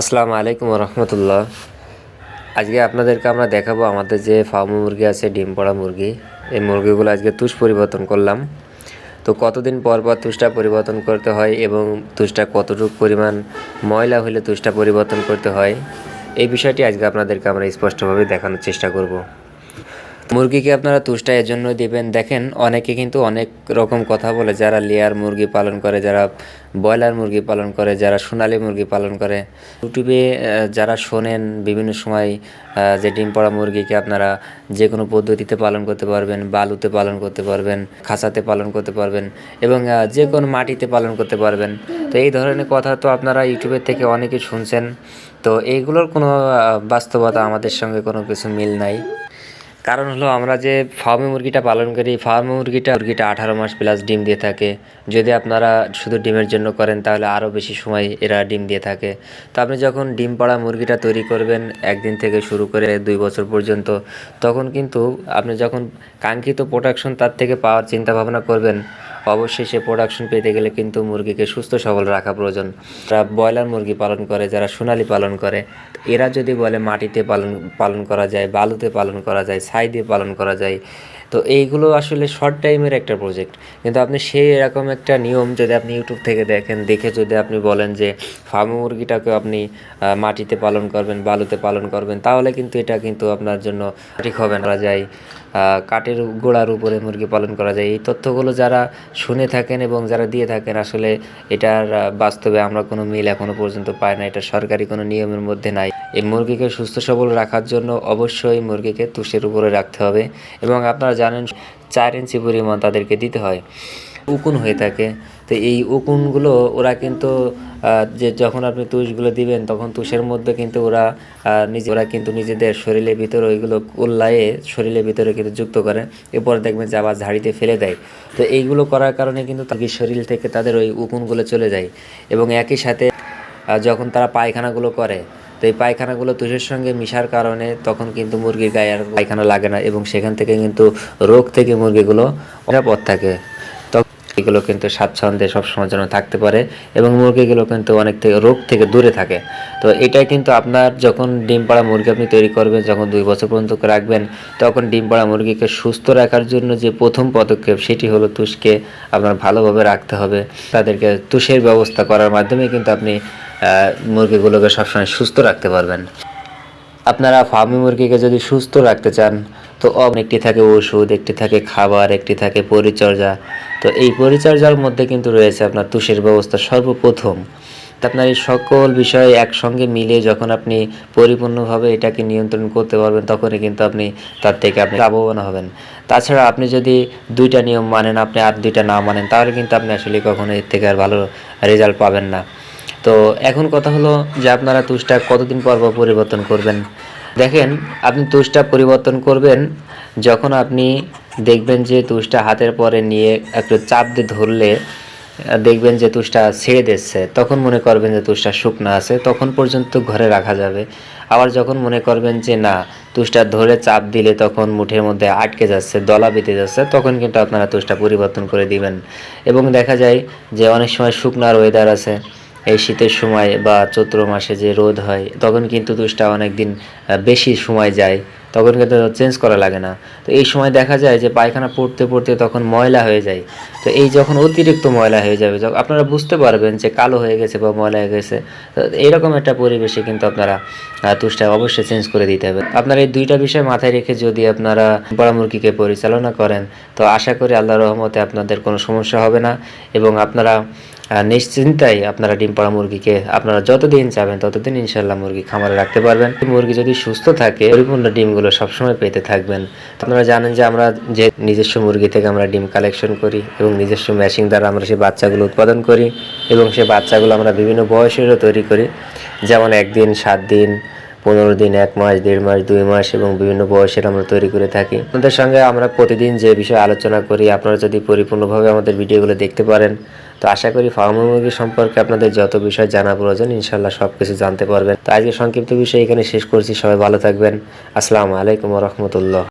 আসসালামু আলাইকুম রহমতুল্লাহ। আজকে আপনাদেরকে আমরা দেখাবো আমাদের যে ফার্ম মুরগি আছে, ডিম পড়া মুরগি। এই মুরগিগুলো আজকে তুষ পরিবর্তন করলাম। তো কতদিন পর পর তুষটা পরিবর্তন করতে হয় এবং তুষটা কতটুকু পরিমাণ ময়লা হলে তুষটা পরিবর্তন করতে হয়, এই বিষয়টি আজকে আপনাদেরকে আমরা স্পষ্টভাবে দেখানোর চেষ্টা করব। মুরগিকে আপনারা তুষ্টা এর জন্য দিবেন। দেখেন, অনেকে কিন্তু অনেক রকম কথা বলে, যারা লেয়ার মুরগি পালন করে, যারা ব্রয়লার মুরগি পালন করে, যারা সোনালী মুরগি পালন করে। ইউটিউবে যারা শোনেন, বিভিন্ন সময় যে ডিম পড়া মুরগিকে আপনারা যে কোনো পদ্ধতিতে পালন করতে পারবেন বালুতে পালন করতে পারবেন, খাঁচাতে পালন করতে পারবেন, এবং যে কোনো মাটিতে পালন করতে পারবেন। তো এই ধরনের কথা তো আপনারা ইউটিউবের থেকে অনেকে শুনছেন। তো এইগুলোর কোনো বাস্তবতা আমাদের সঙ্গে কোনো কিছু মিল নাই। কারণ হলো আমরা যে ফার্মে মুরগিটা পালন করি, ফার্মে মুরগিটা মুরগিটা আঠারো মাস প্লাস ডিম দিয়ে থাকে। যদি আপনারা শুধু ডিমের জন্য করেন, তাহলে আরও বেশি সময় এরা ডিম দিয়ে থাকে। তো আপনি যখন ডিম পাড়া মুরগিটা তৈরি করবেন একদিন থেকে শুরু করে দুই বছর পর্যন্ত, তখন কিন্তু আপনি যখন কাঙ্ক্ষিত প্রোডাকশন তার থেকে পাওয়ার চিন্তা ভাবনা করবেন অবশ্যই সে প্রোডাকশন পেতে গেলে কিন্তু মুরগিকে সুস্থ সবল রাখা প্রয়োজন। যারা ব্রয়লার মুরগি পালন করে, যারা সোনালি পালন করে, এরা যদি বলে মাটিতে পালন পালন করা যায়, বালুতে পালন করা যায়, ছাই দিয়ে পালন করা যায় তো এইগুলো আসলে শর্ট টাইমের একটা প্রজেক্ট কিন্তু আপনি সেই এরকম একটা নিয়ম যদি আপনি ইউটিউব থেকে দেখেন, দেখে যদি আপনি বলেন যে ফার্ম মুরগিটাকে আপনি মাটিতে পালন করবেন, বালুতে পালন করবেন, তাহলে কিন্তু এটা কিন্তু আপনার জন্য ঠিক হবে না। যায় কাঠের গোড়ার উপরে মুরগি পালন করা যায়। এই তথ্যগুলো যারা শুনে থাকেন এবং যারা দিয়ে থাকেন, আসলে এটার বাস্তবে আমরা কোনো মিল এখনও পর্যন্ত পাই না। এটা সরকারি কোনো নিয়মের মধ্যে নাই। এই মুরগিকে সুস্থ সবল রাখার জন্য অবশ্যই মুরগিকে তুষের উপরে রাখতে হবে এবং আপনারা জানেন চার ইঞ্চি পরিমাণ তাদেরকে দিতে হয়, উকুন হয়ে থাকে। তো এই উকুনগুলো ওরা কিন্তু যে যখন আপনি তুষগুলো দিবেন, তখন তুষের মধ্যে কিন্তু ওরা নিজে, ওরা কিন্তু নিজেদের শরীরের ভিতরে ওইগুলো উল্লায়ে শরীরের ভিতরে কিন্তু যুক্ত করে। এরপর দেখবেন যে আবার ঝাড়িতে ফেলে দেয়। তো এইগুলো করার কারণে কিন্তু তাদের শরীর থেকে তাদের ওই উকুনগুলো চলে যায়। এবং একই সাথে যখন তারা পায়খানাগুলো করে তো এই পায়খানাগুলো তুষের সঙ্গে মিশার কারণে তখন কিন্তু মুরগির গায়ে আর পায়খানা লাগে না এবং সেখান থেকে কিন্তু রোগ থেকে মুরগিগুলো নিরাপদ থাকে। এগুলো কিন্তু স্বাচ্ছন্দ্যে সবসময় যেন থাকতে পারে এবং মুরগিগুলো কিন্তু অনেক থেকে রোগ থেকে দূরে থাকে। তো এটাই কিন্তু আপনার যখন ডিম পাড়া মুরগি আপনি তৈরি করবেন, যখন দুই বছর পর্যন্ত রাখবেন, তখন ডিম পাড়া মুরগিকে সুস্থ রাখার জন্য যে প্রথম পদক্ষেপ সেটি হলো তুষকে আপনার ভালোভাবে রাখতে হবে। তাদেরকে তুষের ব্যবস্থা করার মাধ্যমে কিন্তু আপনি মুরগিগুলোকে সবসময় সুস্থ রাখতে পারবেন। আপনারা ফার্মি মুরগিকে যদি সুস্থ রাখতে চান, তো একটি থাকে ওষুধ, একটি থাকে খাবার, একটি থাকে পরিচর্যা। তো এই পরিচর্যার মধ্যে কিন্তু রয়েছে আপনার তুষের ব্যবস্থা সর্বপ্রথম। তো আপনার এই সকল বিষয় একসঙ্গে মিলে যখন আপনি পরিপূর্ণভাবে এটাকে নিয়ন্ত্রণ করতে পারবেন, তখনই কিন্তু আপনি তার থেকে আপনি লাভবান হবেন। তাছাড়া আপনি যদি দুইটা নিয়ম মানেন, আপনি আর দুইটা না মানেন, তাহলে কিন্তু আপনি আসলে কখনো এর থেকে আর ভালো রেজাল্ট পাবেন না। তো এখন কথা হলো যে আপনারা তুষটা কতদিন পর পর পরিবর্তন করবেন? দেখেন, আপনি তুষটা পরিবর্তন করবেন যখন আপনি দেখবেন যে তুষটা হাতের পরে নিয়ে একটু চাপ দিয়ে ধরলে, দেখবেন যে তুষটা ছেড়ে দিচ্ছে, তখন মনে করবেন যে তুষটা শুকনো আছে, তখন পর্যন্ত ঘরে রাখা যাবে। আবার যখন মনে করবেন যে না, তুষটা ধরে চাপ দিলে তখন মুঠের মধ্যে আটকে যাচ্ছে, দলা বেঁধে যাচ্ছে, তখন কিন্তু আপনারা তুষটা পরিবর্তন করে দিবেন। এবং দেখা যায় যে অনেক সময় শুকনার ওয়েদার আছে। এই শীতের সময় বা চৈত্র মাসে যে রোদ হয়, তখন কিন্তু তুষটা অনেক দিন বেশি সময় যায়। তখন কিন্তু চেঞ্জ করা লাগে না। তো এই সময় দেখা যায় যে পায়খানা পড়তে পড়তে তখন ময়লা হয়ে যায়। তো এই যখন অতিরিক্ত ময়লা হয়ে যাবে যখন আপনারা বুঝতে পারবেন যে কালো হয়ে গেছে বা ময়লা হয়ে গেছে। তো এইরকম একটা পরিবেশে কিন্তু আপনারা তুষটা অবশ্যই চেঞ্জ করে দিতে হবে। আপনারা এই দুইটা বিষয় মাথায় রেখে যদি আপনারা বড় মুরগিকে পরিচালনা করেন, তো আশা করি আল্লাহ রহমতে আপনাদের কোনো সমস্যা হবে না এবং আপনারা নিশ্চিন্তায় আপনারা ডিম পাড়া মুরগিকে আপনারা যতদিন চাবেন ততদিন ইনশাল্লাহ মুরগি খামারে রাখতে পারবেন। মুরগি যদি সুস্থ থাকে, পরিপূর্ণ ডিমগুলো সবসময় পেতে থাকবেন। আপনারা জানেন যে আমরা যে নিজস্ব মুরগি থেকে আমরা ডিম কালেকশন করি এবং নিজস্ব মেশিন দ্বারা আমরা সেই বাচ্চাগুলো উৎপাদন করি এবং সেই বাচ্চাগুলো আমরা বিভিন্ন বয়সেরও তৈরি করি। যেমন একদিন, সাত দিন, পনেরো দিন, এক মাস, দেড় মাস, দুই মাস এবং বিভিন্ন বয়সের আমরা তৈরি করে থাকি। আপনাদের সঙ্গে আমরা প্রতিদিন যে বিষয়ে আলোচনা করি, আপনারা যদি পরিপূর্ণভাবে আমাদের ভিডিওগুলো দেখতে পারেন তো আশা করি ফার্মা মুরগি সম্পর্কে আপনাদের যত বিষয় জানা প্রয়োজন ইনশাল্লাহ সব কিছু জানতে পারবেন। তো আজকে সংক্ষিপ্ত বিষয় এখানে শেষ করছি। সবাই ভালো থাকবেন। আসসালামু আলাইকুম রহমতুল্লাহ।